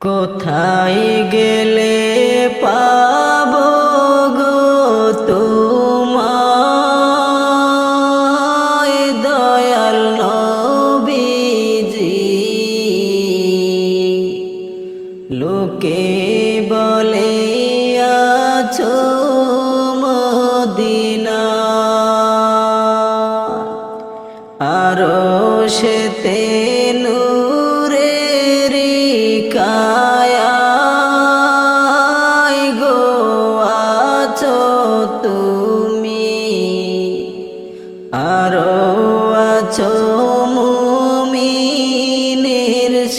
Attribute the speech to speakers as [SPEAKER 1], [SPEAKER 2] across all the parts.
[SPEAKER 1] কোথায় গেলে পাব গো তোমায়? দয়াল নবীজি লোকে বলে আছো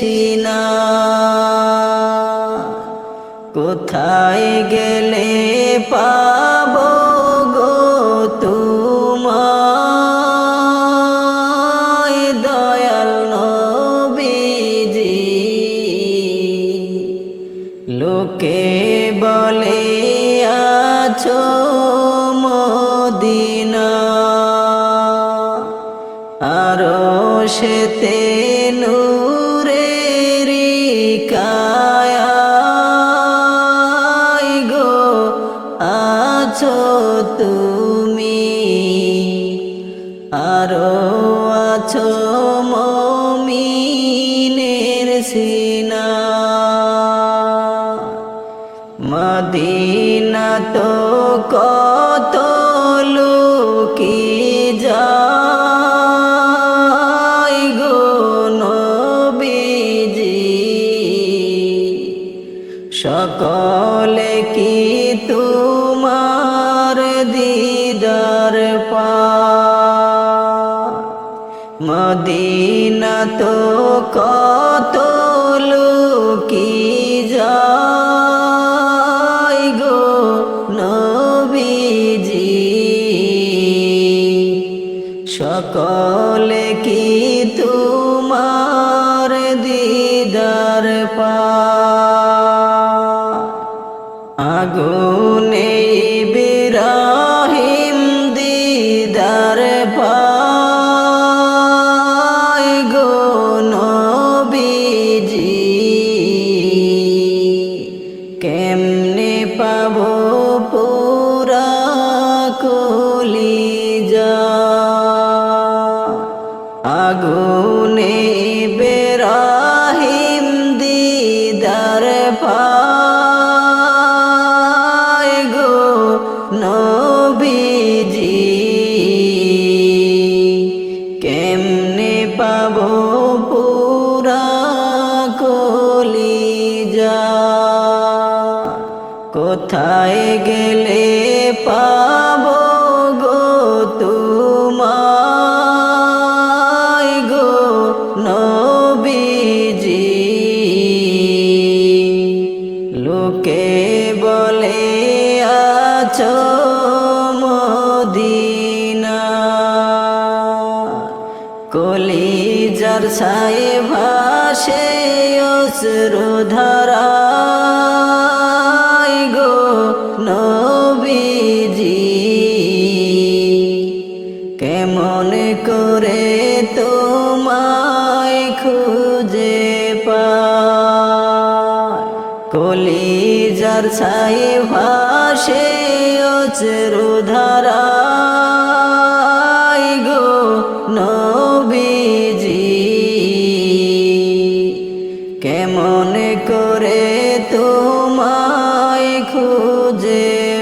[SPEAKER 1] সিনা কোথায় গেলে পাব গো তোমায় দয়াল নবীজি? লোকে বলে, আছো মদিনা। আরও সেতে নূরের কায়ায় গো আছো তুমি? আরও আছো মমিনের সিনা। মদিনা তো কত মদিনা তো কত লোকি যায় গো নবীজি। সকলে কি তোমার দিদার পা? আগুনে বিরাহিম দিদার পায় আগুনে বেরাহিম দিদার পায় গো নবীজি। কেমনে পাব পুরা কলি যা কোথায় কলিজার ছায় ভাসে অশ্রুধারায় গো নবীজি। কেমন করে তোমায় খুঁজে পায়? কলিজার ছাই ভাসে অচরুধারায়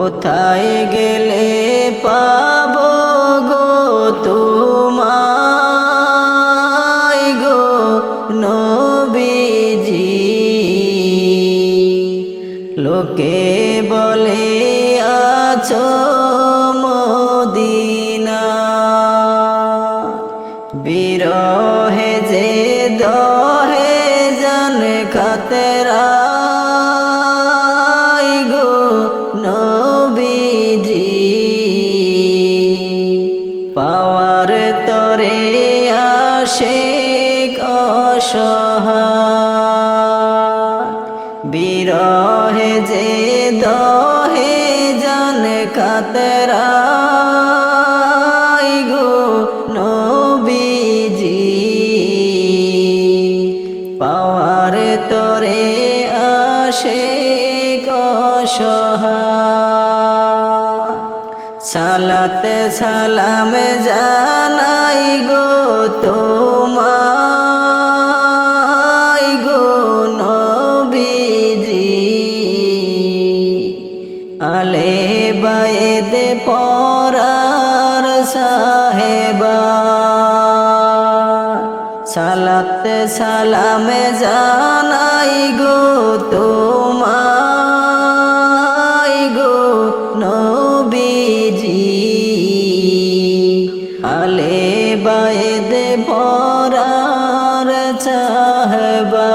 [SPEAKER 1] কোথায় গেলে পাব গো তোমায় গো নবীজি? লোকে বলে আছো মোদী বিরহে যে দহে জান কাতরা গো নবীজি। পাওয়ার তরে আসে অসহায় সালাতে সালাম জানাই গো তোমায় পরার সাহেবা। সালাত সালাম জানাই গো তোমায় গো নবীজি। আলে বায়েদ পরার চাহবা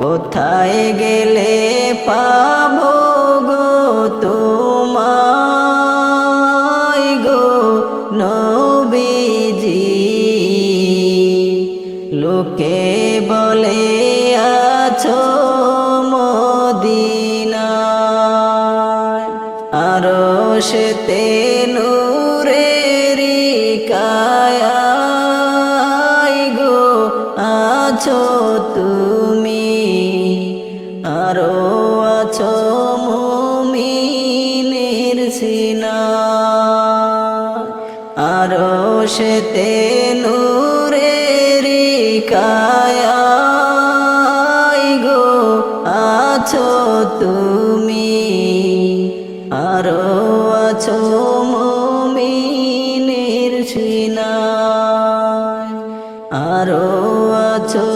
[SPEAKER 1] কোথায় লোকে বলে, আছো মদিনায়। আরও সেতে কায়াই গো, আছো তুমি। আরও আছো মুমিনের সিনা। আরও সেতে নূরেরি কায়াই গো আছো তুমি আরও আছো মুমিনের সিনা আরও আছো